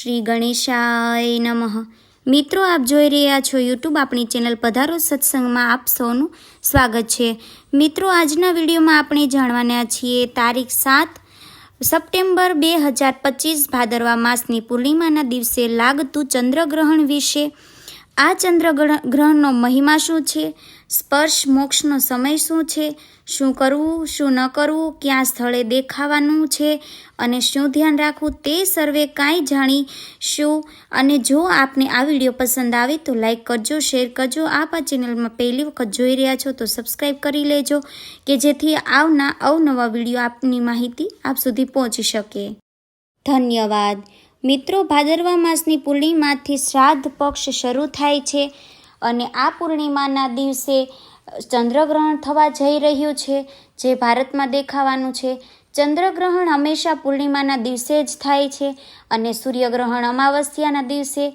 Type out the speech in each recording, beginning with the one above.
શ્રી ગણેશાય નમઃ. મિત્રો, આપ જોઈ રહ્યા છો યુટ્યુબ આપણી ચેનલ પધારો સત્સંગમાં આપ સૌનું સ્વાગત છે. મિત્રો, આજના વિડીયોમાં આપણે જાણવાના છીએ તારીખ સાત સપ્ટેમ્બર બે હજાર પચીસ, ભાદરવા માસની પૂર્ણિમાના દિવસે લાગતું ચંદ્રગ્રહણ વિશે. આ ચંદ્ર ગ્રહણનો મહિમા શું છે? સ્પર્શ, મોક્ષનો સમય શું છે? શું કરવું, શું ન કરવું, ક્યાં સ્થળે દેખાવાનું છે? અને શું ધ્યાન રાખવું તે સર્વે કાંઈ જાણીશું અને જો આપને આ વીડિયો પસંદ આવે તો લાઈક કરજો, શેર કરજો. આપ આ ચેનલમાં પહેલી વખત જોઈ રહ્યા છો તો સબસ્ક્રાઈબ કરી લેજો કે જેથી આવના અવનવા વીડિયો આપની માહિતી આપ સુધી પહોંચી શકે. ધન્યવાદ. મિત્રો, ભાદરવા માસની પૂર્ણિમાથી શ્રાદ્ધ પક્ષ શરૂ થાય છે અને આ પૂર્ણિમાના દિવસે ચંદ્રગ્રહણ થવા જઈ રહ્યું છે, જે ભારતમાં દેખાવાનું છે. ચંદ્રગ્રહણ હંમેશા પૂર્ણિમાના દિવસે જ થાય છે અને સૂર્યગ્રહણ અમાવસ્યાના દિવસે.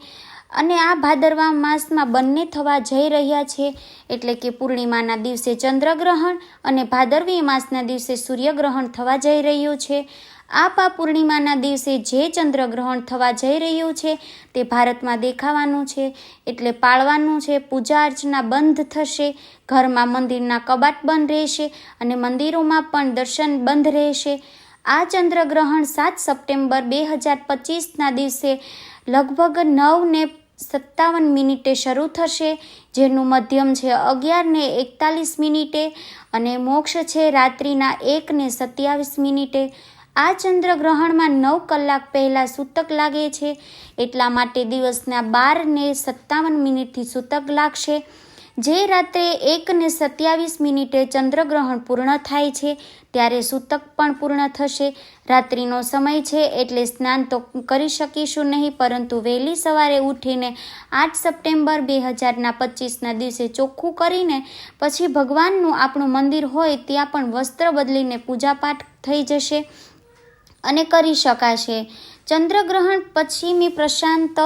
અને આ ભાદરવા માસમાં બંને થવા જઈ રહ્યા છે, એટલે કે પૂર્ણિમાના દિવસે ચંદ્રગ્રહણ અને ભાદરવી માસના દિવસે સૂર્યગ્રહણ થવા જઈ રહ્યું છે. આ પા પૂર્ણિમાના દિવસે જે ચંદ્રગ્રહણ થવા જઈ રહ્યું છે, તે ભારતમાં દેખાવાનું છે, એટલે પાળવાનું છે, પૂજા અર્ચના બંધ થશે, ઘરમાં મંદિરના કબાટ બંધ રહેશે અને મંદિરોમાં પણ દર્શન બંધ રહેશે. આ ચંદ્રગ્રહણ સાત સપ્ટેમ્બર બે હજાર પચીસના દિવસે લગભગ નવ ને સત્તાવન મિનિટે શરૂ થશે, જેનું મધ્યમ છે અગિયાર ને એકતાલીસ મિનિટે અને મોક્ષ છે રાત્રિના એક ને સત્યાવીસ મિનિટે. આ ચંદ્રગ્રહણમાં નવ કલાક પહેલાં સૂતક લાગે છે. એટલા માટે દિવસના બાર ને સત્તાવન મિનિટથી સૂતક લાગશે. જે રાત્રે એક ને સત્યાવીસ મિનિટે ચંદ્રગ્રહણ પૂર્ણ થાય છે, ત્યારે સૂતક પણ પૂર્ણ થશે. રાત્રિનો સમય છે એટલે સ્નાન તો કરી શકીશું નહીં, પરંતુ વહેલી સવારે ઉઠીને આઠ સપ્ટેમ્બર બે હજારના પચીસના દિવસે ચોખ્ખું કરીને પછી ભગવાનનું આપણું મંદિર હોય, ત્યાં પણ વસ્ત્ર બદલીને પૂજાપાઠ થઈ જશે. અને કરી શકાશે ચંદ્રગ્રહણ પશ્ચિમી પ્રશાંત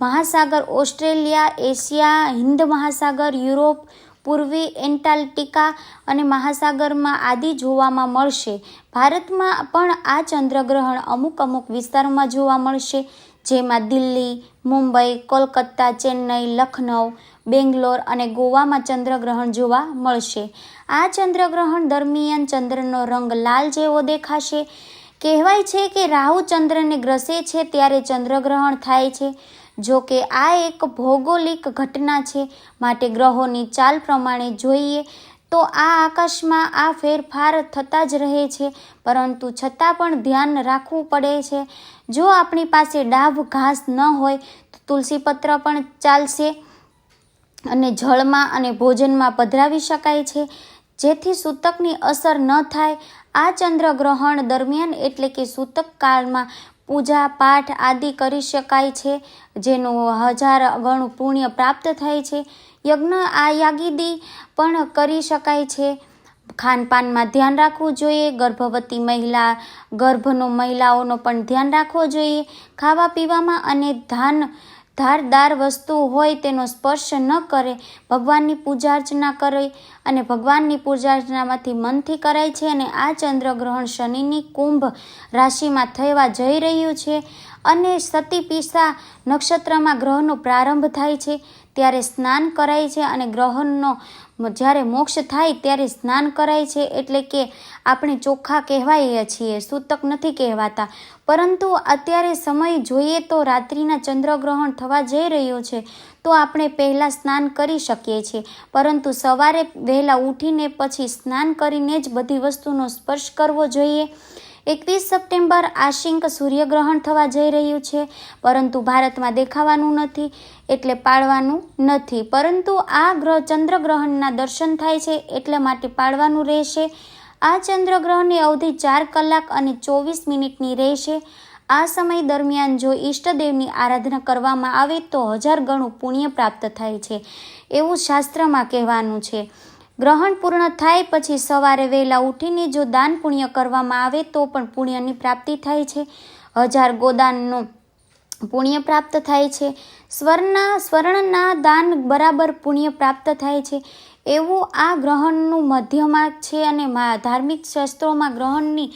મહાસાગર, ઓસ્ટ્રેલિયા, એશિયા, હિન્દ મહાસાગર, યુરોપ, પૂર્વી એન્ટાર્કટિકા અને મહાસાગરમાં આદિ જોવામાં મળશે. ભારતમાં પણ આ ચંદ્રગ્રહણ અમુક અમુક વિસ્તારોમાં જોવા મળશે, જેમાં દિલ્હી, મુંબઈ, કોલકાતા, ચેન્નઈ, લખનઉ, બેંગ્લોર અને ગોવામાં ચંદ્રગ્રહણ જોવા મળશે. આ ચંદ્રગ્રહણ દરમિયાન ચંદ્રનો રંગ લાલ જેવો દેખાશે. કહેવાય છે કે રાહુ ચંદ્રને ગ્રસે છે ત્યારે ચંદ્રગ્રહણ થાય છે. જો કે આ એક ભૌગોલિક ઘટના છે માટે ગ્રહોની ચાલ પ્રમાણે જોઈએ તો આ આકાશમાં આ ફેરફાર થતા જ રહે છે. પરંતુ છતાં પણ ધ્યાન રાખવું પડે છે. જો આપણી પાસે ડાભ ઘાસ ન હોય તો તુલસીપત્ર પણ ચાલશે અને જળમાં અને ભોજનમાં પધરાવી શકાય છે. જેથી સૂતકની અસર ન થાય. આ ચંદ્રગ્રહણ દરમિયાન એટલે કે સૂતક કાળમાં પૂજા, પાઠ આદિ કરી શકાય છે, જેનું હજાર ગણું પુણ્ય પ્રાપ્ત થાય છે. યજ્ઞ આ યાગીદી પણ કરી શકાય છે. ખાનપાનમાં ધ્યાન રાખવું જોઈએ. ગર્ભવતી મહિલા, ગર્ભનો મહિલાઓનો પણ ધ્યાન રાખવો જોઈએ. ખાવા પીવામાં અને ધાન ધારદાર વસ્તુ હોય તેનો સ્પર્શ ન કરે, ભગવાનની પૂજા અર્ચના કરે અને ભગવાનની પૂજા અર્ચનામાંથી મનથી કરાય છે અને આ ચંદ્રગ્રહણ શનિની કુંભ રાશિમાં થવા જઈ રહ્યું છે અને સતી પીસા નક્ષત્રમાં ગ્રહનો પ્રારંભ થાય છે. ત્યારે સ્નાન કરાય છે અને ગ્રહણનો જ્યારે મોક્ષ થાય ત્યારે સ્નાન કરાય છે એટલે કે આપણે ચોખ્ખા કહેવાઈએ છીએ, સૂતક નથી કહેવાતા. પરંતુ અત્યારે સમય જોઈએ તો રાત્રિના ચંદ્રગ્રહણ થવા જઈ રહ્યો છે, તો આપણે પહેલાં સ્નાન કરી શકીએ છીએ. પરંતુ સવારે વહેલા ઉઠીને પછી સ્નાન કરીને જ બધી વસ્તુનો સ્પર્શ કરવો જોઈએ. એકવીસ સપ્ટેમ્બર આશિંક સૂર્યગ્રહણ થવા જઈ રહ્યું છે, પરંતુ ભારતમાં દેખાવાનું નથી, એટલે પાળવાનું નથી. પરંતુ આ ગ્રહ ચંદ્રગ્રહણના દર્શન થાય છે, એટલા માટે પાળવાનું રહેશે. આ ચંદ્રગ્રહણની અવધિ ચાર કલાક અને ચોવીસ મિનિટની રહેશે. આ સમય દરમિયાન જો ઈષ્ટદેવની આરાધના કરવામાં આવે તો હજાર ગણું પુણ્ય પ્રાપ્ત થાય છે, એવું શાસ્ત્રમાં કહેવાનું છે. ગ્રહણ પૂર્ણ થાય પછી સવારે વહેલા ઉઠીને જો દાન પુણ્ય કરવામાં આવે તો પણ પુણ્યની પ્રાપ્તિ થાય છે. હજાર ગોદાનનું પુણ્ય પ્રાપ્ત થાય છે. સ્વર્ણના સ્વર્ણના દાન બરાબર પુણ્ય પ્રાપ્ત થાય છે. એવું આ ગ્રહણનું મધ્યમાર્ગ છે અને ધાર્મિક શાસ્ત્રોમાં ગ્રહણની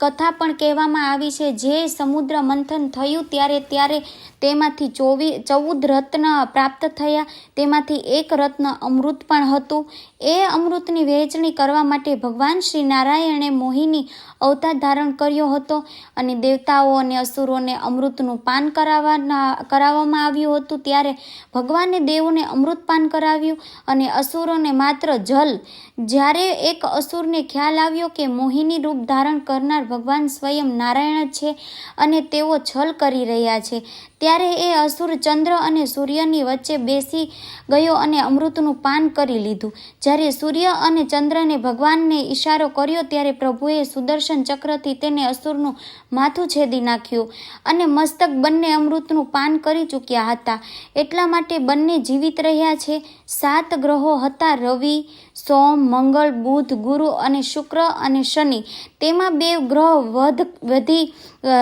કથા પણ કહેવામાં આવી છે. જે સમુદ્ર મંથન થયું ત્યારે ત્યારે તેમાંથી ચોવી, ચૌદ રત્ન પ્રાપ્ત થયા. તેમાંથી એક રત્ન અમૃત પણ હતું. એ અમૃતની વહેંચણી કરવા માટે ભગવાન શ્રી નારાયણે મોહિની અવતાર ધારણ કર્યો હતો અને દેવતાઓ અને અસુરોને અમૃતનું પાન કરાવવાના, કરાવવામાં આવ્યું હતું. ત્યારે ભગવાને દેવોને અમૃત પાન કરાવ્યું અને અસુરોને માત્ર જલ. જ્યારે એક અસુરને ખ્યાલ આવ્યો કે મોહિની રૂપ ધારણ કરનાર ભગવાન સ્વયં નારાયણ છે અને તેઓ છલ કરી રહ્યા છે. ત્યારે એ અસુર ચંદ્ર અને સૂર્યની વચ્ચે બેસી ગયો અને અમૃતનું પાન કરી લીધું. જ્યારે સૂર્ય અને ચંદ્રને ભગવાનને ઈશારો કર્યો ત્યારે પ્રભુએ સુદર્શન ચક્રથી તેને અસુરનું માથું છેદી નાખ્યું અને મસ્તક બંને અમૃતનું પાન કરી ચૂક્યા હતા. એટલા માટે બંને જીવિત રહ્યા છે. સાત ગ્રહો હતા રવિ સોમ, મંગળ, બુધ, ગુરુ અને શુક્ર અને શનિ. તેમાં બે ગ્રહ વધ, વધી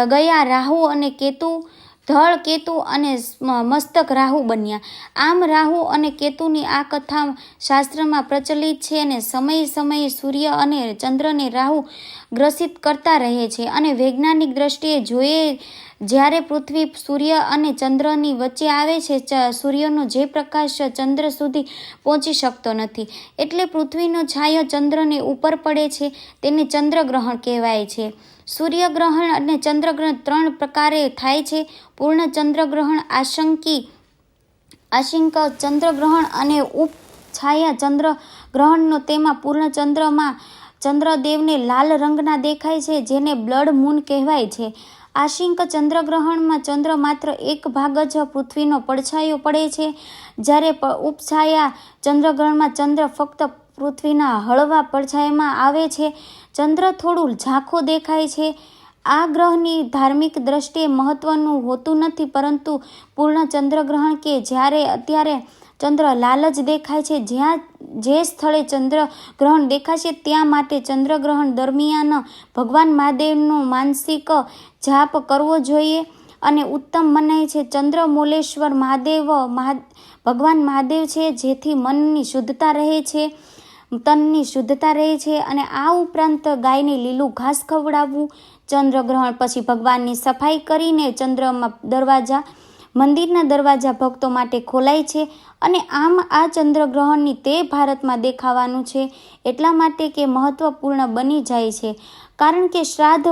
ગયા રાહુ અને કેતુ, ધળ કેતુ અને મસ્તક રાહુ બન્યા. આમ રાહુ અને કેતુની આ કથા શાસ્ત્રમાં પ્રચલિત છે અને સમયે સમયે સૂર્ય અને ચંદ્રને રાહુ ગ્રસિત કરતા રહે છે અને વૈજ્ઞાનિક દ્રષ્ટિએ જોઈએ જ્યારે પૃથ્વી સૂર્ય અને ચંદ્રની વચ્ચે આવે છે સૂર્યનો જે પ્રકાશ ચંદ્ર સુધી પહોંચી શકતો નથી. એટલે પૃથ્વીનો છાયો ચંદ્રને ઉપર પડે છે, તેને ચંદ્રગ્રહણ કહેવાય છે. સૂર્યગ્રહણ અને ચંદ્રગ્રહણ ત્રણ પ્રકારે થાય છે. પૂર્ણ ચંદ્રગ્રહણ, આશંકી, આશંક, ચંદ્રગ્રહણ અને ઉપ ઉપછાયા ચંદ્રગ્રહણનો તેમાં પૂર્ણ ચંદ્રમાં ચંદ્રદેવને લાલ રંગના દેખાય છે, જેને બ્લડ મૂન કહેવાય છે. આશિંક ચંદ્રગ્રહણમાં ચંદ્ર માત્ર એક ભાગ જ પૃથ્વીનો પડછાયો પડે છે. જ્યારે ઉપછાયા ચંદ્રગ્રહણમાં ચંદ્ર ફક્ત પૃથ્વીના હળવા પડછાયામાં આવે છે. ચંદ્ર થોડું ઝાંખો દેખાય છે. આ ગ્રહની ધાર્મિક દ્રષ્ટિએ મહત્વનું હોતું નથી, પરંતુ પૂર્ણ ચંદ્રગ્રહણ કે જ્યારે, અત્યારે ચંદ્ર લાલ જ દેખાય છે. જ્યાં જે સ્થળે ચંદ્રગ્રહણ દેખાશે, ત્યાં માટે ચંદ્રગ્રહણ દરમિયાન ભગવાન મહાદેવનો માનસિક જાપ કરવો જોઈએ. અને ઉત્તમ મનાય છે ચંદ્રમૂલેશ્વર મહાદેવ મહા, ભગવાન મહાદેવ છે, જેથી મનની શુદ્ધતા રહે છે, તનની શુદ્ધતા રહે છે. અને આ ઉપરાંત ગાયને લીલું ઘાસ ખવડાવવું ચંદ્રગ્રહણ પછી ભગવાનની સફાઈ કરીને ચંદ્રમાં દરવાજા મંદિરના દરવાજા ભક્તો માટે ખોલાય છે અને આમ આ ચંદ્રગ્રહણની તે ભારતમાં દેખાવાનું છે એટલા માટે કે મહત્વપૂર્ણ બની જાય છે. કારણ કે શ્રાદ્ધ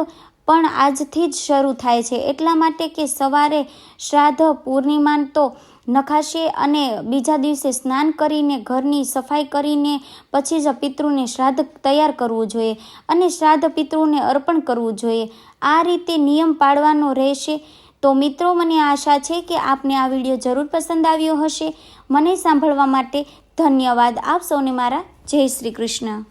પણ આજથી જ શરૂ થાય છે. એટલા માટે કે સવારે શ્રાદ્ધ પૂર્ણિમા તો નખાશે અને બીજા દિવસે સ્નાન કરીને ઘરની સફાઈ કરીને પછી જ પિતૃને શ્રાદ્ધ તૈયાર કરવું જોઈએ અને શ્રાદ્ધ પિતૃને અર્પણ કરવું જોઈએ. આ રીતે નિયમ પાળવાનો રહેશે તો મિત્રો, મને આશા છે કે આપને આ વીડિયો જરૂર પસંદ આવ્યો હશે. મને સાંભળવા માટે ધન્યવાદ. આપ સૌને મારા જય શ્રી કૃષ્ણ.